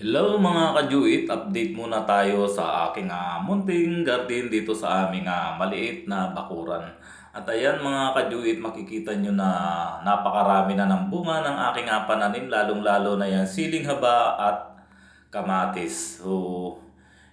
Hello mga kajuit, update muna tayo sa aking ah, munting garden dito sa aming ah, maliit na bakuran. At ayan mga kajuit, makikita nyo na napakarami na ng bunga ng aking ah, pananim, lalong-lalo na yan siling haba at kamatis. So,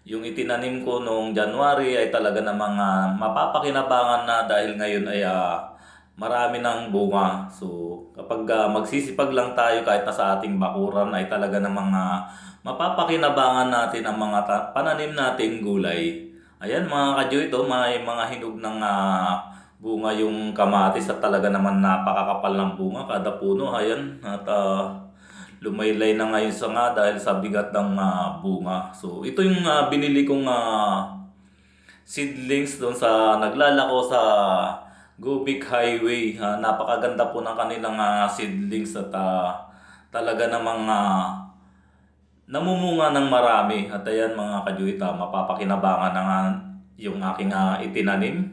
yung itinanim ko noong January ay talaga namang ah, mapapakinabangan na dahil ngayon ay ah, marami ng bunga. So, kapag ah, magsisipag lang tayo kahit na sa ating bakuran ay talaga namang ah, mapapakinabangan natin ang mga pananim nating gulay. Ayan mga kadyo ito, may mga hinog ng ah, bunga yung kamatis at talaga naman napakakapal ng bunga kada puno. Ayan, at ah, lumaylay na ngayon sa nga dahil sa bigat ng ah, bunga. So ito yung ah, binili kong ah, seedlings doon sa naglalako sa Gubic Highway. Ah, napakaganda po ng kanilang ah, seedlings at ah, talaga namang ah, namumunga ng marami. At ayan mga kajuita, mapapakinabangan na nga yung aking ah, itinanim.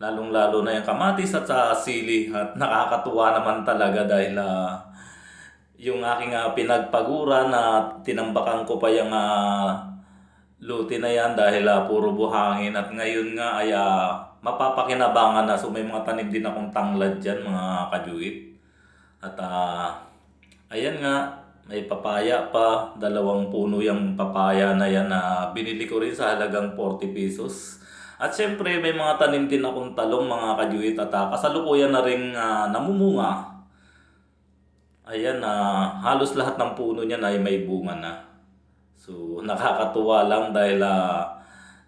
Lalong-lalo na yung kamatis at sa sili. At nakakatuwa naman talaga dahil ah, yung aking ah, pinagpaguran na tinambakan ko pa yung ah, luti na yan dahil ah, puro buhangin. At ngayon nga ay ah, mapapakinabangan na. So may mga tanim din akong tanglad dyan mga kajuit. At ah, ayan nga, may papaya pa. Dalawang puno yung papaya na yan na binili ko rin sa halagang 40 pesos. At syempre may mga tanim din akong talong mga kajuit at ah, kasalukuyan na rin ah, namumunga. Ayan na halos lahat ng puno niya ay may bunga na. So nakakatuwa lang dahil ah,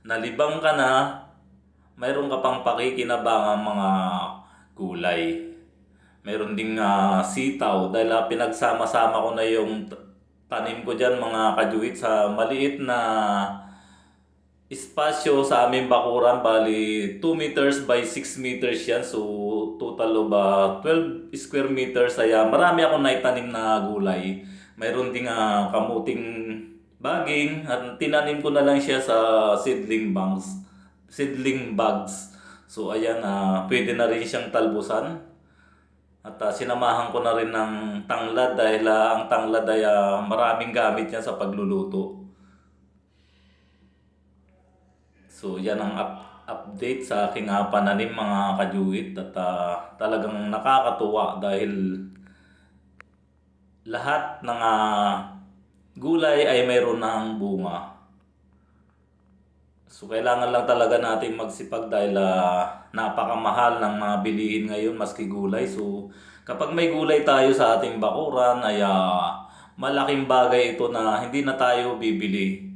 nalibang ka na, mayroon ka pang pakikinabangang mga gulay. Meron ding ah, sitaw dahil ah, pinagsama-sama ko na yung tanim ko dyan mga kajuit sa maliit na espasyo sa aming bakuran. Bali 2 meters by 6 meters yan. So total of ah, 12 square meters. Kaya marami akong naitanim na gulay. Mayroon ding ah, kamuting baging at tinanim ko na lang siya sa seedling bags. Seedling bags. So ayan, ah, pwede na rin siyang talbusan. At ah, sinamahan ko na rin ng tanglad dahil ah, ang tanglad ay ah, maraming gamit yan sa pagluluto. So yan ang up- update sa aking ah, pananim mga kajuit at ah, talagang nakakatuwa dahil lahat ng ah, gulay ay mayroon ng bunga. So kailangan lang talaga natin magsipag dahil ah, napakamahal ng mga bilihin ngayon maski gulay. So kapag may gulay tayo sa ating bakuran ay ah, malaking bagay ito na hindi na tayo bibili.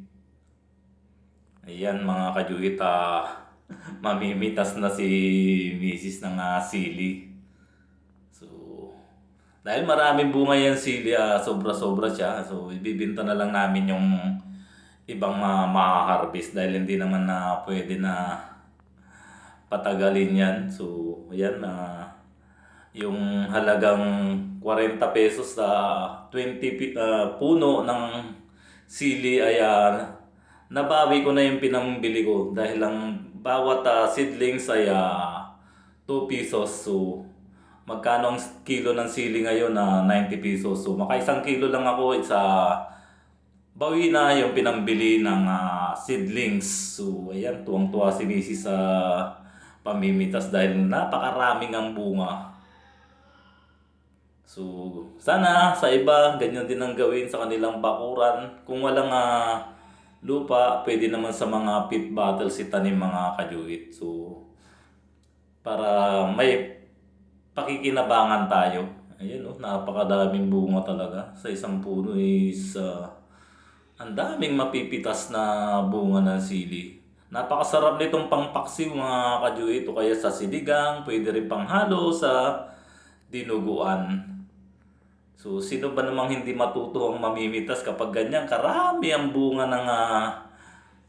Ayan mga kajuit, ah, mamimitas na si Mrs. ng ah, sili. So, dahil maraming bunga yan sili, ah, sobra-sobra siya. So, ibibinta na lang namin yung ibang uh, ma-harvest dahil hindi naman na pwede na patagalin yan. So, ayan na yung halagang 40 pesos sa 20 pi- ah, puno ng sili ay ah, nabawi ko na yung pinambili ko dahil lang bawat ah, seedlings ay ah, 2 pesos. So, magkano ang kilo ng sili ngayon na 90 pesos. So, makaisang kilo lang ako sa bawi na yung pinambili ng ah, seedlings. So, ayan, tuwang-tuwa si Mrs. sa pamimitas dahil napakaraming ang bunga. So, sana sa iba, ganyan din ang gawin sa kanilang bakuran. Kung walang ah, lupa, pwede naman sa mga pit bottles itanim mga kajuit. So, para may pakikinabangan tayo. Ayan oh, napakadaming bunga talaga. Sa isang puno is ah, ang daming mapipitas na bunga ng sili. Napakasarap nitong pangpaksiw mga kajuit o kaya sa siligang, pwede rin panghalo sa dinuguan. So, sino ba namang hindi matuto ang mamimitas kapag ganyan? Karami ang bunga ng ah,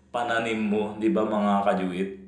pananim mo, di ba mga kajuit?